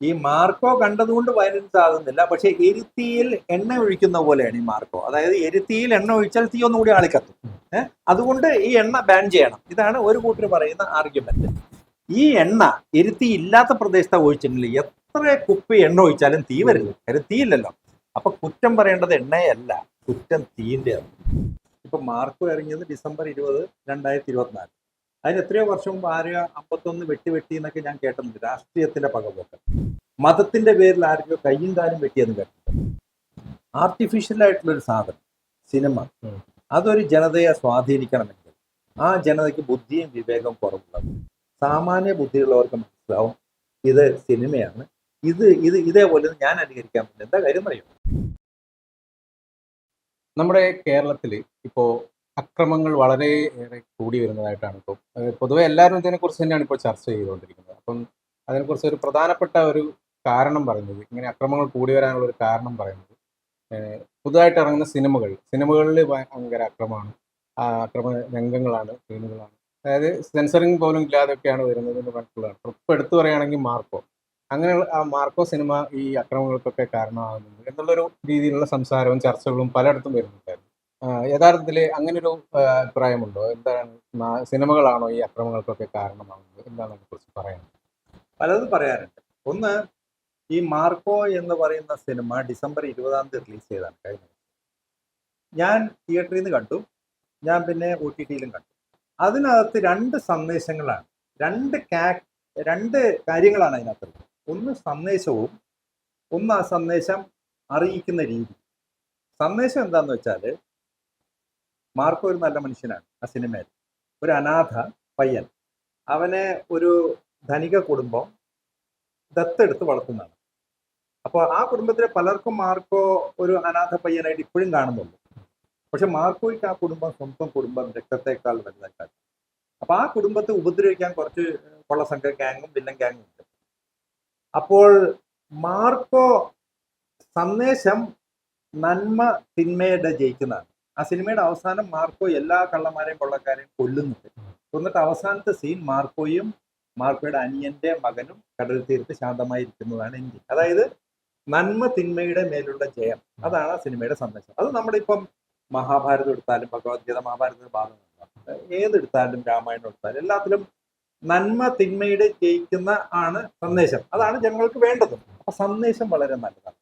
ഈ മാർക്കോ കണ്ടതുകൊണ്ട് വയലൻസ് ആകുന്നില്ല പക്ഷെ എരുത്തിയിൽ എണ്ണ ഒഴിക്കുന്ന പോലെയാണ് ഈ മാർക്കോ. അതായത് എരുത്തിയിൽ എണ്ണ ഒഴിച്ചാൽ തീ ഒന്നുകൂടി ആളിക്കത്തും. ഏഹ് അതുകൊണ്ട് ഈ എണ്ണ ബാൻ ചെയ്യണം. ഇതാണ് ഒരു കൂട്ടർ പറയുന്ന ആർഗ്യുമെന്റ് ഈ എണ്ണ എരുത്തി ഇല്ലാത്ത പ്രദേശത്തെ ഒഴിച്ചെങ്കിൽ എത്ര കുപ്പി എണ്ണ ഒഴിച്ചാലും തീ വരില്ല കാര്യം അപ്പൊ കുറ്റം പറയേണ്ടത് എണ്ണയല്ല. കുറ്റം തീന്റെ ഇപ്പൊ മാർക്കോ ഇറങ്ങിയത് ഡിസംബർ ഇരുപത് രണ്ടായിരത്തി ഇരുപത്തിനാല് അതിന് എത്രയോ വർഷം മുമ്പ് ആരെയോ അമ്പത്തൊന്ന് വെട്ടി വെട്ടി എന്നൊക്കെ ഞാൻ കേട്ടിട്ടുണ്ട്. രാഷ്ട്രീയത്തിന്റെ പകപോക്ക് മതത്തിന്റെ പേരിൽ ആരെങ്കിലും കയ്യും കാലും വെട്ടിയെന്ന് കേട്ടിട്ടുണ്ട്. ആർട്ടിഫിഷ്യൽ ആയിട്ടുള്ള ഒരു സാധനം സിനിമ അതൊരു ജനതയെ സ്വാധീനിക്കണമെങ്കിൽ ആ ജനതയ്ക്ക് ബുദ്ധിയും വിവേകവും കുറവുള്ളത് സാമാന്യ ബുദ്ധിയുള്ളവർക്ക് മനസ്സിലാവും ഇത് സിനിമയാണ് ഇത് ഇത് ഇതേപോലെ ഞാൻ അനുകരിക്കാൻ പറ്റില്ല. എന്താ കാര്യം പറയും നമ്മുടെ കേരളത്തിൽ ഇപ്പോൾ അക്രമങ്ങൾ വളരെ ഏറെ കൂടി വരുന്നതായിട്ടാണ് ഇപ്പോൾ പൊതുവെ എല്ലാവരും ഇതിനെക്കുറിച്ച് തന്നെയാണ് ഇപ്പോൾ ചർച്ച ചെയ്തുകൊണ്ടിരിക്കുന്നത്. അപ്പം അതിനെക്കുറിച്ച് ഒരു പ്രധാനപ്പെട്ട ഒരു കാരണം പറയുന്നത്. ഇങ്ങനെ അക്രമങ്ങൾ കൂടി വരാനുള്ള ഒരു കാരണം പറയുന്നത്. പുതുതായിട്ട് ഇറങ്ങുന്ന സിനിമകൾ. സിനിമകളിൽ ഭയങ്കര അക്രമമാണ്. അക്രമ രംഗങ്ങളാണ് സീനുകളാണ്. അതായത് സെൻസറിങ് പോലും ഇല്ലാതെയൊക്കെയാണ് വരുന്നത് എന്ന് പറഞ്ഞിട്ടുള്ളതാണ്. ട്രിപ്പ് എടുത്തു പറയുകയാണെങ്കിൽ മാർക്കോ. അങ്ങനെ ആ മാർക്കോ സിനിമ ഈ അക്രമങ്ങൾക്കൊക്കെ കാരണമാകുന്നുണ്ട് എന്നുള്ളൊരു രീതിയിലുള്ള സംസാരവും ചർച്ചകളും പലയിടത്തും വരുന്നുണ്ടായിരുന്നു. യഥാർത്ഥത്തിൽ അങ്ങനൊരു അഭിപ്രായമുണ്ടോ? എന്താണ് സിനിമകളാണോ ഈ അക്രമങ്ങൾക്കൊക്കെ കാരണമാകുന്നത്? എന്താണ് അതിനെക്കുറിച്ച് പറയാനുള്ളത്? പലതും പറയാറുണ്ട്. ഒന്ന് ഈ മാർക്കോ എന്ന് പറയുന്ന സിനിമ ഡിസംബർ ഇരുപതാം തീയതി റിലീസ് ചെയ്താണ് കഴിഞ്ഞ ഞാൻ തിയേറ്ററിൽ നിന്ന് കണ്ടു. ഞാൻ പിന്നെ ഒ ടി ടിയിലും കണ്ടു. അതിനകത്ത് രണ്ട് സന്ദേശങ്ങളാണ്. രണ്ട് കാ രണ്ട് കാര്യങ്ങളാണ് അതിനകത്തുള്ളത് ഒന്ന് സന്ദേശവും ഒന്ന് ആ സന്ദേശം അറിയിക്കുന്ന രീതി. സന്ദേശം എന്താണെന്ന് വെച്ചാൽ മാർക്കോ ഒരു നല്ല മനുഷ്യനാണ് ആ സിനിമയിൽ. ഒരു അനാഥ പയ്യൻ. അവനെ ഒരു ധനിക കുടുംബം ദത്തെടുത്ത് വളർത്തുന്നതാണ്. അപ്പോൾ ആ കുടുംബത്തിലെ പലർക്കും മാർക്കോ ഒരു അനാഥ പയ്യനായിട്ട് ഇപ്പോഴും കാണുന്നുള്ളൂ പക്ഷെ മാർക്കോയ്ക്ക് ആ കുടുംബം സ്വന്തം കുടുംബം രക്തത്തെക്കാൾ വലുതായിട്ടാണ് അപ്പൊ ആ കുടുംബത്തെ ഉപദ്രവിക്കാൻ കുറച്ച് കൊള്ളസംഘ ഗാങ്ങും വില്ലൻ ഗാങ്ങും ഉണ്ട്. അപ്പോൾ മാർക്കോ സന്ദേശം നന്മ തിന്മയുടെ ജയിക്കുന്നതാണ്. ആ സിനിമയുടെ അവസാനം മാർക്കോ എല്ലാ കള്ളന്മാരെയും കൊള്ളക്കാരെയും കൊല്ലുന്നുണ്ട്. എന്നിട്ട് അവസാനത്തെ സീൻ മാർക്കോയും മാർക്കോയുടെ അനിയന്റെ മകനും കടൽ തീരത്ത് ശാന്തമായിരിക്കുന്നതാണ് എൻഡിങ് അതായത് നന്മ തിന്മയുടെ മേലുള്ള ജയം. അതാണ് ആ സിനിമയുടെ സന്ദേശം. അത് നമ്മുടെ ഇപ്പം മഹാഭാരതം എടുത്താലും ഭഗവത്ഗീത മഹാഭാരതത്തിന്റെ ഭാഗം ഏതെടുത്താലും രാമായണം എടുത്താലും എല്ലാത്തിലും നന്മ തിന്മയുടെ ജയിക്കുന്ന ആണ് സന്ദേശം. അതാണ് ജനങ്ങൾക്ക് വേണ്ടത്. അപ്പൊ സന്ദേശം വളരെ നല്ലതാണ്.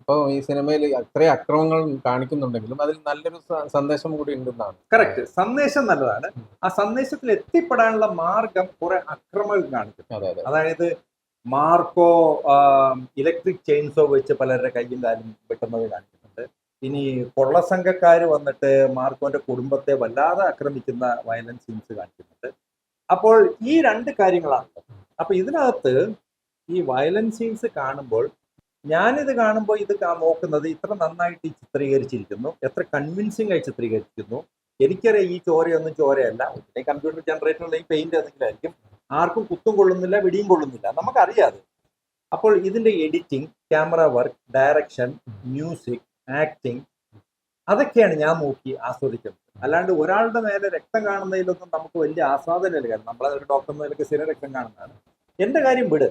അപ്പോൾ ഈ സിനിമയിൽ അത്രയും അക്രമങ്ങൾ കാണിക്കുന്നുണ്ടെങ്കിലും അതിൽ നല്ലൊരു സന്ദേശം കൂടി ഉണ്ടെന്നാണ്. കറക്റ്റ് സന്ദേശം നല്ലതാണ്. ആ സന്ദേശത്തിൽ എത്തിപ്പെടാനുള്ള മാർഗം കുറെ അക്രമങ്ങൾ കാണിക്കും അതെ അതെ. അതായത് മാർക്കോ ഇലക്ട്രിക് ചെയിൻസോ വെച്ച് പലരുടെ കയ്യിൽ ആരും വെട്ടുന്നത് കാണിക്കുന്നുണ്ട്. ഇനി കൊള്ളസംഘക്കാർ വന്നിട്ട് മാർക്കോന്റെ കുടുംബത്തെ വല്ലാതെ ആക്രമിക്കുന്ന വയലൻസ് സീൻസ് കാണിക്കുന്നുണ്ട്. അപ്പോൾ ഈ രണ്ട് കാര്യങ്ങളാണ് അപ്പൊ ഇതിനകത്ത് ഈ വയലൻസ് സീൻസ് കാണുമ്പോൾ ഞാനിത് കാണുമ്പോൾ ഇത് നോക്കുന്നത് ഇത്ര നന്നായിട്ട് ചിത്രീകരിച്ചിരിക്കുന്നു എത്ര കൺവിൻസിംഗ് ആയി ചിത്രീകരിച്ചിരിക്കുന്നു. എനിക്കറിയാം ഈ ചോരയൊന്നും ചോരയല്ല. കമ്പ്യൂട്ടർ ജനറേറ്ററുള്ള ഈ പെയിന്റ് എന്തെങ്കിലും ആയിരിക്കും. ആർക്കും കുത്തും കൊള്ളുന്നില്ല വെടിയും കൊള്ളുന്നില്ല. നമുക്കറിയാം അപ്പോൾ ഇതിന്റെ editing camera work direction music acting അതൊക്കെയാണ് ഞാൻ നോക്കി ആസ്വദിക്കുന്നത്. അല്ലാണ്ട് ഒരാളുടെ നേരെ രക്തം കാണുന്നതിലൊന്നും നമുക്ക് വലിയ ആസ്വാദനമില്ല. കാരണം നമ്മളെ ഒരു ഡോക്ടർ നിലയ്ക്ക് സ്ഥിരം രക്തം കാണുന്നതാണ്. എന്റെ കാര്യം വിട്.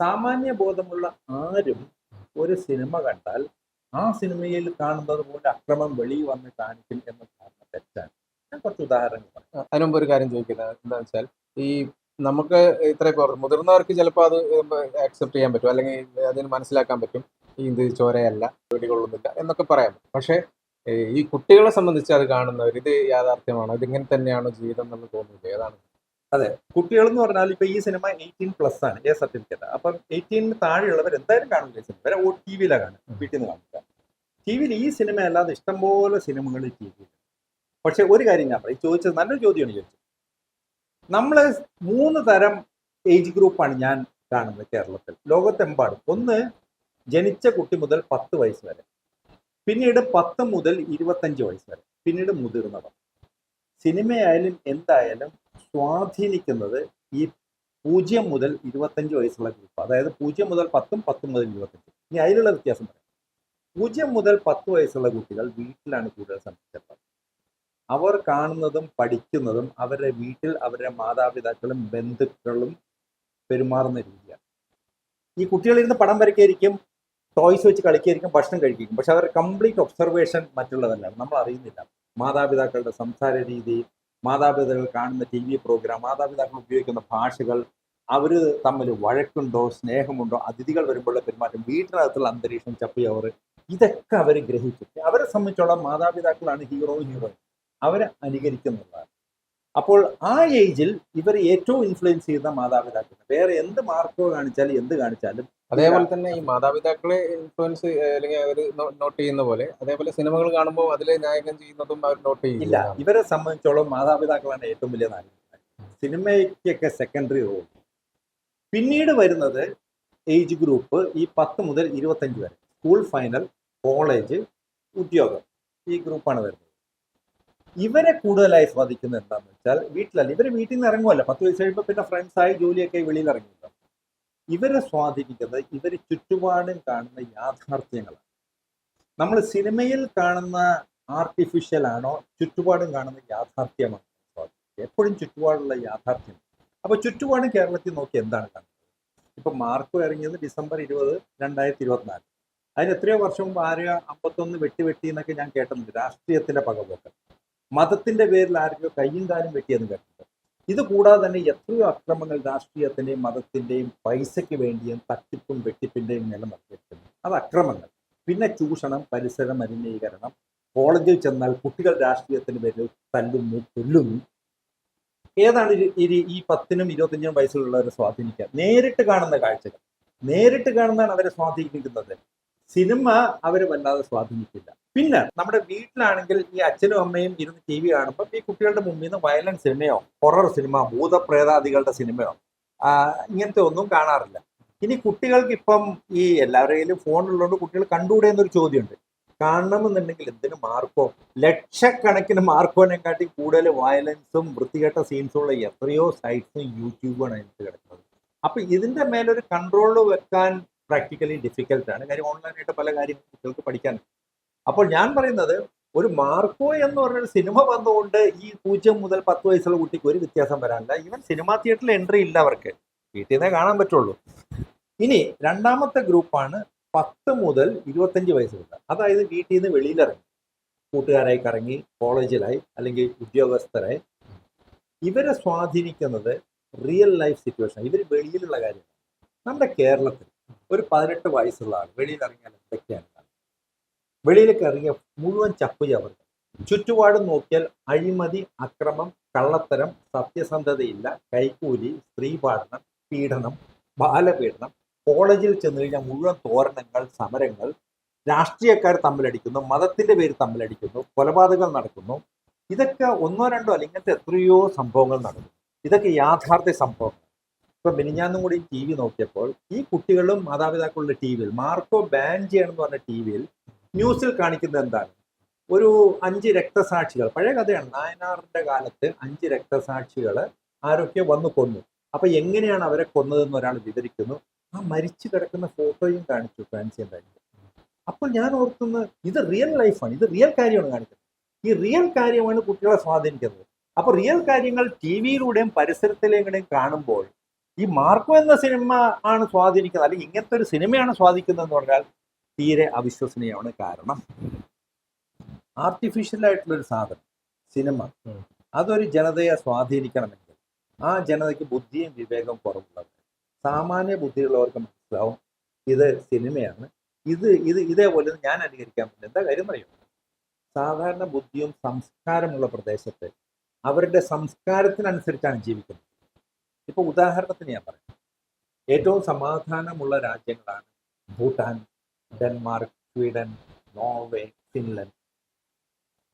സാമാന്യ ബോധമുള്ള ആരും ഒരു സിനിമ കണ്ടാൽ ആ സിനിമയിൽ കാണുന്നത് പോലെ അക്രമം വെളിയിൽ വന്ന് കാണിക്കും എന്ന ധാരണ തെറ്റാണ്. ഞാൻ കുറച്ച് ഉദാഹരണങ്ങൾ പറയാം. അതിനു ഒരു കാര്യം ചോദിക്കുന്നത് എന്താണെന്ന് വെച്ചാൽ ഈ നമുക്ക് ഇത്ര മുതിർന്നവർക്ക് ചിലപ്പോൾ അത് ആക്സെപ്റ്റ് ചെയ്യാൻ പറ്റും. അല്ലെങ്കിൽ അതിന് മനസ്സിലാക്കാൻ പറ്റും. ഈ ഇത് ചോരയല്ല വെടികൊള്ളുന്നില്ല എന്നൊക്കെ പറയാം പക്ഷേ ഈ കുട്ടികളെ സംബന്ധിച്ച് അത് കാണുന്നവർ ഇത് യാഥാർത്ഥ്യമാണോ? ഇതിങ്ങനെ തന്നെയാണോ ജീവിതം എന്ന് തോന്നുന്നത് ഏതാണ്? അതെ. കുട്ടികൾ എന്ന് പറഞ്ഞാൽ ഇപ്പൊ ഈ സിനിമ എയ്റ്റീൻ പ്ലസ് ആണ്. എ സർട്ടിഫിക്കറ്റ് അപ്പം എയ്റ്റീനിന് താഴെയുള്ളവർ എന്തായാലും കാണില്ല സിനിമ. വരെ ഓ ടി വിയിലാണ് കാണുക. വീട്ടിൽ നിന്ന് കാണിക്കുക ടി വിയിൽ ഈ സിനിമ അല്ലാതെ ഇഷ്ടംപോലെ സിനിമകൾ ടി വിയിൽ പക്ഷെ ഒരു കാര്യം ഞാൻ പറയും. ചോദിച്ചത് നല്ലൊരു ചോദ്യമാണ് ചോദിച്ചത്. നമ്മൾ മൂന്ന് തരം ഏജ് ഗ്രൂപ്പാണ് ഞാൻ കാണുന്നത് കേരളത്തിൽ ലോകത്തെമ്പാടും. ഒന്ന് ജനിച്ച കുട്ടി മുതൽ പത്ത് വയസ്സ് വരെ. പിന്നീട് പത്ത് മുതൽ ഇരുപത്തഞ്ച് വയസ്സ് വരെ. പിന്നീട് മുതിർന്നവർ. സിനിമയായാലും എന്തായാലും സ്വാധീനിക്കുന്നത് ഈ പൂജ്യം മുതൽ ഇരുപത്തഞ്ച് വയസ്സുള്ള ഗ്രൂപ്പ് അതായത് പൂജ്യം മുതൽ പത്തും പത്തും മുതൽ ഇരുപത്തഞ്ചും. ഇനി അതിലുള്ള വ്യത്യാസം പറയാം. പൂജ്യം മുതൽ പത്ത് വയസ്സുള്ള കുട്ടികൾ വീട്ടിലാണ് കൂടുതൽ സംരക്ഷിച്ചത് അവർ കാണുന്നതും പഠിക്കുന്നതും അവരുടെ വീട്ടിൽ അവരുടെ മാതാപിതാക്കളും ബന്ധുക്കളും പെരുമാറുന്ന രീതിയാണ്. ഈ കുട്ടികളിരുന്ന് പടം വരയ്ക്കായിരിക്കും ടോയ്സ് വെച്ച് കളിക്കായിരിക്കും ഭക്ഷണം കഴിക്കും പക്ഷെ അവരുടെ കംപ്ലീറ്റ് ഒബ്സർവേഷൻ മറ്റുള്ളതല്ല. നമ്മൾ അറിയുന്നില്ല. മാതാപിതാക്കളുടെ സംസാര രീതി മാതാപിതാക്കൾ കാണുന്ന ടി വി പ്രോഗ്രാം മാതാപിതാക്കൾ ഉപയോഗിക്കുന്ന ഭാഷകൾ അവർ തമ്മിൽ വഴക്കുണ്ടോ സ്നേഹമുണ്ടോ അതിഥികൾ വരുമ്പോഴുള്ള പെരുമാറ്റം വീട്ടിനകത്തുള്ള അന്തരീക്ഷം ചപ്പിയവർ ഇതൊക്കെ അവർ ഗ്രഹിച്ചു അവരെ സംബന്ധിച്ചോളം മാതാപിതാക്കളാണ് ഹീറോയും ഹീറോയിൻ അവരെ അനുകരിക്കുന്നുള്ളതാണ് അപ്പോൾ ആ ഏജിൽ ഇവർ ഏറ്റവും ഇൻഫ്ലുവൻസ് ചെയ്യുന്ന മാതാപിതാക്കൾ വേറെ എന്ത് മാർക്കോ കാണിച്ചാലും എന്ത് കാണിച്ചാലും അതേപോലെ തന്നെ ഈ മാതാപിതാക്കളെ ഇൻഫ്ലുവൻസ് അല്ലെങ്കിൽ അവർ നോട്ട് ചെയ്യുന്ന പോലെ അതേപോലെ സിനിമകൾ കാണുമ്പോൾ അതിലെ നായകൻ ചെയ്യുന്നതും അവർ നോട്ട് ചെയ്യില്ല ഇവരെ സംബന്ധിച്ചോളം മാതാപിതാക്കളാണ് ഏറ്റവും വലിയ നായകൻ സിനിമയ്ക്കൊക്കെ സെക്കൻഡറി റോൾ പിന്നീട് വരുന്നത് ഏജ് ഗ്രൂപ്പ് ഈ പത്ത് മുതൽ ഇരുപത്തഞ്ച് വരെ. സ്കൂൾ ഫൈനൽ കോളേജ് ഉദ്യോഗം. ഈ ഗ്രൂപ്പാണ് വരുന്നത്. ഇവരെ കൂടുതലായി സ്വാധീനിക്കുന്നത് എന്താണെന്ന് വെച്ചാൽ വീട്ടിലല്ല ഇവർ വീട്ടിൽ നിന്ന് ഇറങ്ങുമല്ല പത്ത് വയസ്സ് കഴിയുമ്പോൾ പിന്നെ ഫ്രണ്ട്സായി ജോലിയൊക്കെ വെളിയിൽ ഇറങ്ങിയിട്ടുണ്ടാവും ഇവരെ സ്വാധീനിക്കുന്നത് ഇവർ ചുറ്റുപാടും കാണുന്ന യാഥാർത്ഥ്യങ്ങളാണ്. നമ്മൾ സിനിമയിൽ കാണുന്ന ആർട്ടിഫിഷ്യൽ ആണോ ചുറ്റുപാടും കാണുന്ന യാഥാർത്ഥ്യമാണ് എപ്പോഴും ചുറ്റുപാടുള്ള യാഥാർത്ഥ്യം. അപ്പോൾ ചുറ്റുപാടും കേരളത്തിൽ നോക്കി എന്താണ് കാണുന്നത്? ഇപ്പൊ മാർക്ക് ഇറങ്ങിയത് ഡിസംബർ ഇരുപത് രണ്ടായിരത്തി ഇരുപത്തിനാല് അതിന് എത്രയോ വർഷം മുമ്പ് ആരെയോ അമ്പത്തൊന്ന് വെട്ടി വെട്ടി എന്നൊക്കെ ഞാൻ കേട്ടിട്ടുണ്ട്. രാഷ്ട്രീയത്തിന്റെ പകപോക്കൽ മതത്തിന്റെ പേരിൽ ആരെയോ കയ്യും കാലും വെട്ടിയെന്ന് കേട്ടിട്ടുണ്ട്. ഇത് കൂടാതെ തന്നെ എത്രയോ അക്രമങ്ങൾ രാഷ്ട്രീയത്തിന്റെയും മതത്തിന്റെയും പൈസയ്ക്ക് വേണ്ടിയും തട്ടിപ്പും വെട്ടിപ്പിന്റെയും നിലനിർത്തിയിരിക്കുന്നു അത് അക്രമങ്ങൾ. പിന്നെ ചൂഷണം പരിസര മലിനീകരണം കോളേജിൽ ചെന്നാൽ കുട്ടികൾ രാഷ്ട്രീയത്തിന് പേരിൽ തല്ലുന്നു കൊല്ലുന്നു ഏതാണ് ഈ പത്തിനും ഇരുപത്തഞ്ചിനും വയസ്സിലുള്ളവരെ സ്വാധീനിക്കുക നേരിട്ട് കാണുന്ന കാഴ്ചകൾ. നേരിട്ട് കാണുന്നതാണ് അവരെ സ്വാധീനിക്കുന്നത്. സിനിമ അവരെ വല്ലാതെ സ്വാധീനിക്കില്ല. പിന്നെ നമ്മുടെ വീട്ടിലാണെങ്കിൽ ഈ അച്ഛനും അമ്മയും ഇരുന്ന് ടി വി കാണുമ്പോൾ ഈ കുട്ടികളുടെ മുമ്പിൽ നിന്ന് വയലന്റ് സിനിമയോ ഹൊറർ സിനിമ ഭൂതപ്രേതാദികളുടെ സിനിമയോ ഇങ്ങനത്തെ ഒന്നും കാണാറില്ല. ഇനി കുട്ടികൾക്ക് ഇപ്പം ഈ എല്ലാവരുടെയും ഫോണുള്ളതുകൊണ്ട് കുട്ടികൾ കണ്ടുകൂടെ എന്നൊരു ചോദ്യമുണ്ട്. കാണണമെന്നുണ്ടെങ്കിൽ എന്തിനു മാർക്കോ? ലക്ഷക്കണക്കിന് മാർക്കോനെക്കാട്ടി കൂടുതൽ വയലൻസും വൃത്തികെട്ട സീൻസും ഉള്ള എത്രയോ സൈറ്റ്സും യൂട്യൂബാണ് അതിനകത്ത് കിടക്കുന്നത്. അപ്പൊ ഇതിന്റെ മേലൊരു കൺട്രോൾ വെക്കാൻ പ്രാക്ടിക്കലി ഡിഫിക്കൽട്ടാണ് കാര്യം ഓൺലൈനായിട്ട് പല കാര്യങ്ങളും കുട്ടികൾക്ക് പഠിക്കാൻ അപ്പോൾ ഞാൻ പറയുന്നത് ഒരു മാർക്കോ എന്ന് പറഞ്ഞൊരു സിനിമ വന്നുകൊണ്ട് ഈ പൂജ്യം മുതൽ പത്ത് വയസ്സുള്ള കുട്ടിക്ക് ഒരു വ്യത്യാസം വരാനില്ല. ഈവൻ സിനിമാ തിയേറ്ററിൽ എൻട്രി ഇല്ല അവർക്ക്. വീട്ടിൽ നിന്നേ കാണാൻ പറ്റുള്ളൂ. ഇനി രണ്ടാമത്തെ ഗ്രൂപ്പാണ് പത്ത് മുതൽ ഇരുപത്തഞ്ച് വയസ്സുള്ള അതായത് വീട്ടിൽ നിന്ന് വെളിയിലിറങ്ങി കൂട്ടുകാരായി കറങ്ങി കോളേജിലായി അല്ലെങ്കിൽ ഉദ്യോഗസ്ഥരായി ഇവരെ സ്വാധീനിക്കുന്നത് റിയൽ ലൈഫ് സിറ്റുവേഷൻ ഇവർ വെളിയിലുള്ള കാര്യമാണ് നമ്മുടെ കേരളത്തിൽ ഒരു പതിനെട്ട് വയസ്സുള്ള ആൾ വെളിയിൽ എന്തൊക്കെയാണ്? വെളിയിലേക്ക് ഇറങ്ങിയ മുഴുവൻ ചപ്പ് ചവറുകൾ ചുറ്റുപാടും നോക്കിയാൽ അഴിമതി അക്രമം കള്ളത്തരം സത്യസന്ധതയില്ല കൈക്കൂലി സ്ത്രീപാഠനം പീഡനം ബാലപീഡനം കോളേജിൽ ചെന്ന് കഴിഞ്ഞാൽ മുഴുവൻ തോരണങ്ങൾ സമരങ്ങൾ രാഷ്ട്രീയക്കാർ തമ്മിലടിക്കുന്നു മതത്തിന്റെ പേര് തമ്മിലടിക്കുന്നു കൊലപാതകങ്ങൾ നടക്കുന്നു. ഇതൊക്കെ ഒന്നോ രണ്ടോ അല്ലെങ്കിൽ എത്രയോ സംഭവങ്ങൾ നടക്കുന്നു. ഇതൊക്കെ യാഥാർത്ഥ്യ സംഭവങ്ങൾ. ഇപ്പൊ മിനിഞ്ഞാന്നും കൂടി ടി വി നോക്കിയപ്പോൾ ഈ കുട്ടികളും മാതാപിതാക്കളുടെ ടി വിയിൽ മാർക്കോ ബാൻ ചെയ്യണം എന്ന് പറഞ്ഞ ടി വിയിൽ ന്യൂസിൽ കാണിക്കുന്നത് എന്താണ്? ഒരു അഞ്ച് രക്തസാക്ഷികൾ പഴയ കഥയാണ്. നായനാറിന്റെ കാലത്ത് അഞ്ച് രക്തസാക്ഷികൾ ആരൊക്കെ വന്നു കൊന്നു. അപ്പൊ എങ്ങനെയാണ് അവരെ കൊന്നതെന്ന് ഒരാൾ വിവരിക്കുന്നു. ആ മരിച്ചു കിടക്കുന്ന ഫോട്ടോയും കാണിച്ചു ഫാൻസി ഉണ്ടായിരുന്നു അപ്പോൾ ഞാൻ ഓർക്കുന്നത് ഇത് റിയൽ ലൈഫാണ്. ഇത് റിയൽ കാര്യമാണ് കാണിക്കുന്നത്. ഈ റിയൽ കാര്യമാണ് കുട്ടികളെ സ്വാധീനിക്കുന്നത്. അപ്പൊ റിയൽ കാര്യങ്ങൾ ടി വിയിലൂടെയും പരിസരത്തിലേക്കും കാണുമ്പോൾ ഈ മാർക്കോ എന്ന സിനിമ ആണ് സ്വാധീനിക്കുന്നത്. അല്ലെങ്കിൽ ഇങ്ങനത്തെ ഒരു സിനിമയാണ് സ്വാധീനിക്കുന്നത് എന്ന് പറഞ്ഞാൽ തീരെ അവിശ്വസനീയമാണ് കാരണം ആർട്ടിഫിഷ്യൽ ആയിട്ടുള്ള ഒരു സാധനം സിനിമ അതൊരു ജനതയെ സ്വാധീനിക്കണമെങ്കിൽ ആ ജനതയ്ക്ക് ബുദ്ധിയും വിവേകവും കുറവുള്ളത് സാമാന്യ ബുദ്ധിയുള്ളവർക്ക് മനസ്സിലാവും ഇത് സിനിമയാണ് ഇത് ഇത് ഇതേപോലെ ഞാൻ അനുകരിക്കാൻ പറ്റില്ല. എന്താ കാര്യം പറയും സാധാരണ ബുദ്ധിയും സംസ്കാരമുള്ള പ്രദേശത്ത് അവരുടെ സംസ്കാരത്തിനനുസരിച്ചാണ് ജീവിക്കുന്നത്. ഇപ്പൊ ഉദാഹരണത്തിന് ഞാൻ പറയാം. ഏറ്റവും സമാധാനമുള്ള രാജ്യങ്ങളാണ് Bhutan Denmark Sweden Norway Finland.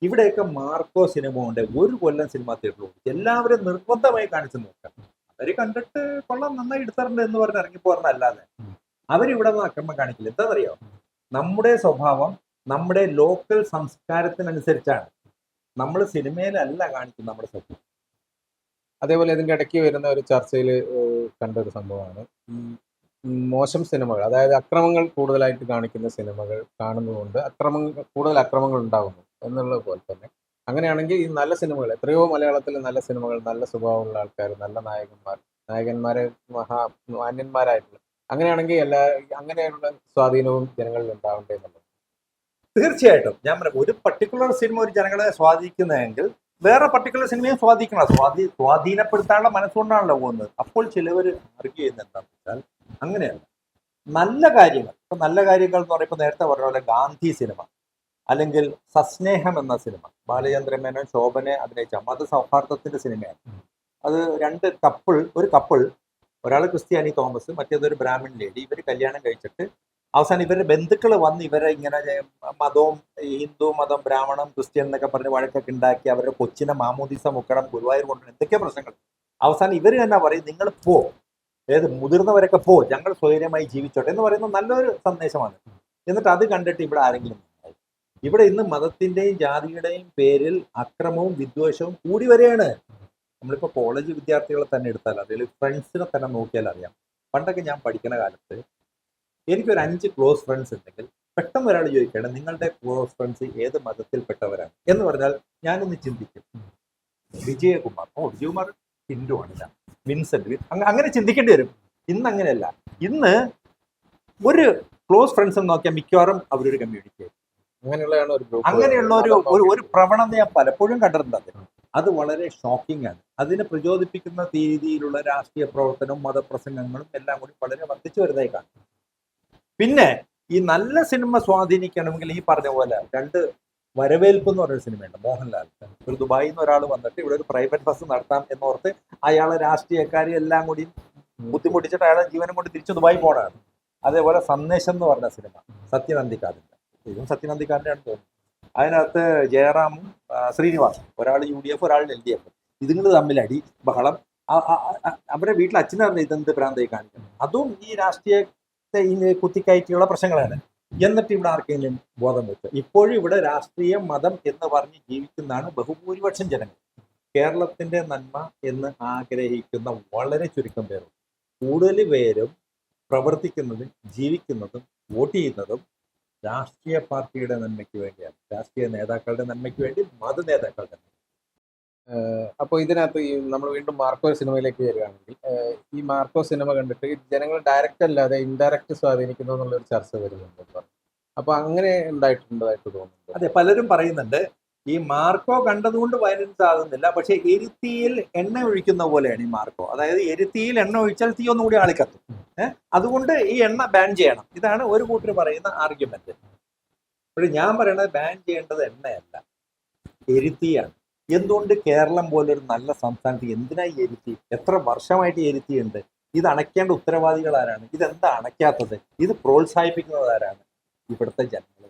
ഇവിടെയൊക്കെ മാർക്കോ സിനിമ ഉണ്ട് ഒരു കൊല്ലം സിനിമ തിയേറ്ററിലുണ്ട് എല്ലാവരും നിർബന്ധമായി കാണിച്ചു നോക്കാം അവർ കണ്ടിട്ട് കൊള്ളാം നന്നായി എടുത്തിട്ടുണ്ട് എന്ന് പറഞ്ഞ് ഇറങ്ങിപ്പോറിനല്ലാതെ അവരിവിടെ നിന്ന് അക്രമം കാണിക്കില്ല. എന്താ എന്താണെന്നറിയോ നമ്മുടെ സ്വഭാവം നമ്മുടെ ലോക്കൽ സംസ്കാരത്തിനനുസരിച്ചാണ്. നമ്മൾ സിനിമയിലല്ല കാണിക്കുന്നത് നമ്മുടെ സ്വഭാവം. അതേപോലെ ഇതിന്റെ ഇടയ്ക്ക് വരുന്ന ഒരു ചർച്ചയിൽ കണ്ട ഒരു സംഭവമാണ്. മോശം സിനിമകൾ. അതായത് അക്രമങ്ങൾ കൂടുതലായിട്ട് കാണിക്കുന്ന സിനിമകൾ കാണുന്നതുകൊണ്ട് അക്രമങ്ങൾ കൂടുതൽ അക്രമങ്ങൾ ഉണ്ടാകുന്നു എന്നുള്ളത് പോലെ തന്നെ. അങ്ങനെയാണെങ്കിൽ ഈ നല്ല സിനിമകൾ എത്രയോ മലയാളത്തിലെ നല്ല സിനിമകൾ നല്ല സ്വഭാവമുള്ള ആൾക്കാർ നല്ല നായകന്മാർ നായകന്മാരെ മഹാ മാന്യന്മാരായിട്ടുള്ള അങ്ങനെയാണെങ്കിൽ എല്ലാ അങ്ങനെയുള്ള സ്വാധീനവും ജനങ്ങളിൽ ഉണ്ടാവണ്ടേ എന്നുള്ളത്. തീർച്ചയായിട്ടും. ഞാൻ പറയാം ഒരു പർട്ടിക്കുലർ സിനിമ ഒരു ജനങ്ങളെ സ്വാധീനിക്കുന്നതെങ്കിൽ വേറെ പർട്ടിക്കുലർ സിനിമയും സ്വാധീനിക്കണം. സ്വാധീ സ്വാധീനപ്പെടുത്താനുള്ള മനസ്സുകൊണ്ടാണല്ലോ പോകുന്നത്. അപ്പോൾ ചിലവർ ആർഗ്യ ചെയ്യുന്ന എന്താണെന്ന് വെച്ചാൽ അങ്ങനെയല്ല. നല്ല കാര്യങ്ങൾ. ഇപ്പൊ നല്ല കാര്യങ്ങൾ എന്ന് പറയുമ്പോൾ നേരത്തെ പറഞ്ഞ പോലെ ഗാന്ധി സിനിമ അല്ലെങ്കിൽ സസ്നേഹം എന്ന സിനിമ ബാലചന്ദ്ര മേനോൻ ശോഭനെ അഭിനയിച്ച മതസൗഹാർദ്ദത്തിന്റെ സിനിമയാണ് അത് രണ്ട് കപ്പിൾ ഒരു കപ്പിൾ ഒരാൾ ക്രിസ്ത്യാനി തോമസ് മറ്റേതൊരു ബ്രാഹ്മിൺ ലേഡി. ഇവർ കല്യാണം കഴിച്ചിട്ട് അവസാനം ഇവരുടെ ബന്ധുക്കൾ വന്ന് ഇവരെ ഇങ്ങനെ മതവും ഹിന്ദു മതം ബ്രാഹ്മണം ക്രിസ്ത്യൻ എന്നൊക്കെ പറഞ്ഞ് വഴക്കൊക്കെ ഉണ്ടാക്കി അവരുടെ കൊച്ചിനെ മാമോദിസ മുക്കണം ഗുരുവായൂർ കൊണ്ടുവരണം എന്തൊക്കെ പ്രശ്നങ്ങൾ അവസാനം ഇവർ തന്നെ പറയും നിങ്ങൾ പോ. ഏത് മുതിർന്നവരൊക്കെ പോ. ഞങ്ങൾ സ്വൈര്യമായി ജീവിച്ചോട്ടെ എന്ന് പറയുന്നത് നല്ലൊരു സന്ദേശമാണ്. എന്നിട്ട് അത് കണ്ടിട്ട് ഇവിടെ ആരെങ്കിലും ഇവിടെ ഇന്ന് മതത്തിന്റെയും ജാതിയുടെയും പേരിൽ അക്രമവും വിദ്വേഷവും കൂടി വരികയാണ് നമ്മളിപ്പോൾ കോളേജ് വിദ്യാർത്ഥികളെ തന്നെ എടുത്താൽ അതിൽ ഫ്രണ്ട്സിനെ തന്നെ നോക്കിയാൽ അറിയാം പണ്ടൊക്കെ ഞാൻ പഠിക്കുന്ന കാലത്ത് എനിക്കൊരു അഞ്ച് ക്ലോസ് ഫ്രണ്ട്സ് ഉണ്ടെങ്കിൽ പെട്ടെന്ന് ഒരാൾ ചോദിക്കുകയാണ് നിങ്ങളുടെ ക്ലോസ് ഫ്രണ്ട്സ് ഏത് മതത്തിൽപ്പെട്ടവരാണ്? എന്ന് പറഞ്ഞാൽ ഞാനൊന്ന് ചിന്തിക്കും. വിജയകുമാർ. ഓ വിജയകുമാർ ഹിന്ദു ആണില്ല വിൻസെന്റ്. അങ്ങ- അങ്ങനെ ചിന്തിക്കേണ്ടി വരും. ഇന്ന് അങ്ങനെയല്ല. ഇന്ന് ഒരു ക്ലോസ് ഫ്രണ്ട്സ് എന്ന് നോക്കിയാൽ മിക്കവാറും അവരൊരു കമ്മ്യൂണിറ്റി അങ്ങനെയുള്ളതാണ് ഒരു അങ്ങനെയുള്ള ഒരു ഒരു പ്രവണത ഞാൻ പലപ്പോഴും കണ്ടിട്ടുണ്ട് അത് അത് വളരെ ഷോക്കിംഗ് ആണ്. അതിനെ പ്രചോദിപ്പിക്കുന്ന രീതിയിലുള്ള രാഷ്ട്രീയ പ്രവർത്തനവും മതപ്രസംഗങ്ങളും എല്ലാം കൂടി വളരെ വർദ്ധിച്ചു വരുന്നതായി കാണും. പിന്നെ ഈ നല്ല സിനിമ സ്വാധീനിക്കണമെങ്കിൽ ഈ പറഞ്ഞ പോലെ രണ്ട് വരവേൽപ്പ് എന്ന് പറഞ്ഞൊരു സിനിമയുണ്ട്. മോഹൻലാൽ. ഒരു ദുബായിൽ നിന്ന് ഒരാൾ വന്നിട്ട് ഇവിടെ ഒരു പ്രൈവറ്റ് ബസ് നടത്താം എന്നോർത്ത് അയാളെ രാഷ്ട്രീയക്കാരെ എല്ലാം കൂടി ബുദ്ധിമുട്ടിച്ചിട്ട് അയാളെ ജീവനം കൊണ്ട് തിരിച്ച് ദുബായി പോണാണ് അതേപോലെ സന്ദേശം എന്ന് പറഞ്ഞ സിനിമ സത്യനന്ദിക്കാടിന്റെ ഇതും സത്യനന്ദിക്കാടിന്റെ ആണ് തോന്നുന്നു അതിനകത്ത് ജയറാമും ശ്രീനിവാസും. ഒരാൾ യു ഡി എഫ് ഒരാൾ എൽ ഡി എഫ്. ഇതുങ്ങൾ തമ്മിൽ അടി ബഹളം. അവരുടെ വീട്ടിൽ അച്ഛനറിഞ്ഞ ഇതെന്ത് പ്രാന്തായി കാണിക്കുന്നത് അതും ഈ രാഷ്ട്രീയത്തെ ഈ കുത്തിക്കയറ്റിയുള്ള പ്രശ്നങ്ങളാണ്. എന്നിട്ട് ഇവിടെ ആർക്കെങ്കിലും ബോധം വെച്ചു ഇപ്പോഴും ഇവിടെ രാഷ്ട്രീയം മതം എന്ന് പറഞ്ഞ് ജീവിക്കുന്നതാണ് ബഹുഭൂരിപക്ഷം ജനങ്ങൾ. കേരളത്തിന്റെ നന്മ എന്ന് ആഗ്രഹിക്കുന്ന വളരെ ചുരുക്കം പേരും കൂടുതൽ പേരും പ്രവർത്തിക്കുന്നതും ജീവിക്കുന്നതും വോട്ട് ചെയ്യുന്നതും രാഷ്ട്രീയ പാർട്ടിയുടെ നന്മയ്ക്ക് വേണ്ടിയാണ്. രാഷ്ട്രീയ നേതാക്കളുടെ നന്മയ്ക്ക് വേണ്ടി മത നേതാക്കളുടെ. അപ്പോൾ ഇതിനകത്ത് ഈ നമ്മൾ വീണ്ടും മാർക്കോ സിനിമയിലേക്ക് വരികയാണെങ്കിൽ ഈ മാർക്കോ സിനിമ കണ്ടിട്ട് ജനങ്ങൾ ഡയറക്റ്റ് അല്ലാതെ ഇൻഡയറക്റ്റ് സ്വാധീനിക്കുന്നു എന്നുള്ളൊരു ചർച്ച വരുന്നുണ്ട് അപ്പോൾ അങ്ങനെ ഉണ്ടായിട്ടുണ്ടതായിട്ട് തോന്നുന്നു അതെ പലരും പറയുന്നുണ്ട് ഈ മാർക്കോ കണ്ടതുകൊണ്ട് വയലൻസ് ആകുന്നില്ല പക്ഷേ എരുത്തിയിൽ എണ്ണ ഒഴിക്കുന്ന പോലെയാണ് ഈ മാർക്കോ. അതായത് എരുത്തിയിൽ എണ്ണ ഒഴിച്ചാൽ തീ ഒന്നുകൂടി ആളിക്കത്തും. അതുകൊണ്ട് ഈ എണ്ണ ബാൻ ചെയ്യണം. ഇതാണ് ഒരു കൂട്ടർ പറയുന്ന ആർഗ്യുമെന്റ് പക്ഷെ ഞാൻ പറയണത് ബാൻ ചെയ്യേണ്ടത് എണ്ണയല്ല എരുത്തിയാണ്. എന്തുകൊണ്ട് കേരളം പോലൊരു നല്ല സംസ്ഥാനത്ത് എന്തിനായി എരുത്തി? എത്ര വർഷമായിട്ട് എരുത്തിയുണ്ട് ഇത് അണയ്ക്കേണ്ട ഉത്തരവാദികൾ ആരാണ്? ഇതെന്താ അണയ്ക്കാത്തത്? ഇത് പ്രോത്സാഹിപ്പിക്കുന്നത് ആരാണ്? ഇവിടുത്തെ ജനങ്ങൾ.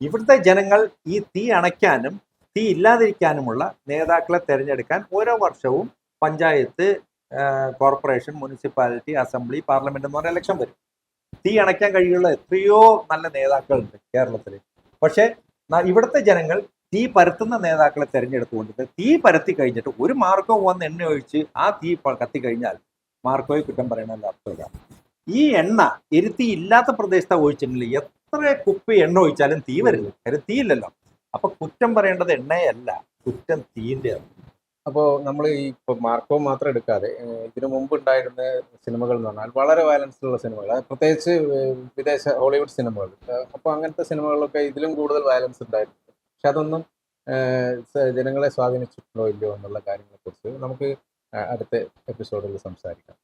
ഇവിടുത്തെ ജനങ്ങൾ ഈ തീ അണയ്ക്കാനും തീ ഇല്ലാതിരിക്കാനുമുള്ള നേതാക്കളെ തിരഞ്ഞെടുക്കാൻ ഓരോ വർഷവും panchayat corporation municipality assembly parliament എന്ന് പറഞ്ഞ ഇലക്ഷൻ വരും. തീ അണയ്ക്കാൻ കഴിയുള്ള എത്രയോ നല്ല നേതാക്കളുണ്ട് കേരളത്തിൽ പക്ഷേ ഇവിടുത്തെ ജനങ്ങൾ തീ പരത്തുന്ന നേതാക്കളെ തെരഞ്ഞെടുത്തുകൊണ്ടിട്ട് തീ പരത്തി കഴിഞ്ഞിട്ട് ഒരു മാർക്കോ വന്ന് എണ്ണ ഒഴിച്ച് ആ തീ കത്തി കഴിഞ്ഞാൽ മാർക്കോയെ കുറ്റം പറയണമല്ലോ അർത്ഥമില്ല. ഈ എണ്ണ എരുത്തി ഇല്ലാത്ത പ്രദേശത്താണ് ഒഴിച്ചിട്ടുണ്ടെങ്കിൽ എത്ര കുപ്പി എണ്ണ ഒഴിച്ചാലും തീ വരില്ല. കാര്യം തീ ഇല്ലല്ലോ. അപ്പൊ കുറ്റം പറയേണ്ടത് എണ്ണയല്ല കുറ്റം തീന്റെ അപ്പോൾ നമ്മൾ ഈ ഇപ്പോൾ മാർക്കോ മാത്രം എടുക്കാതെ ഇതിനു മുമ്പ് ഉണ്ടായിരുന്ന സിനിമകൾ എന്ന് പറഞ്ഞാൽ വളരെ ഉള്ള സിനിമകൾ പ്രത്യേകിച്ച് വിദേശ ഹോളിവുഡ് സിനിമകൾ. അപ്പോൾ അങ്ങനത്തെ സിനിമകളിലൊക്കെ ഇതിലും കൂടുതൽ വയലൻസ് ഉണ്ടായിരുന്നു. പക്ഷെ അതൊന്നും ജനങ്ങളെ സ്വാധീനിച്ചിട്ടുണ്ടോ ഇല്ലയോ എന്നുള്ള കാര്യങ്ങളെക്കുറിച്ച് നമുക്ക് അടുത്ത എപ്പിസോഡിൽ സംസാരിക്കാം.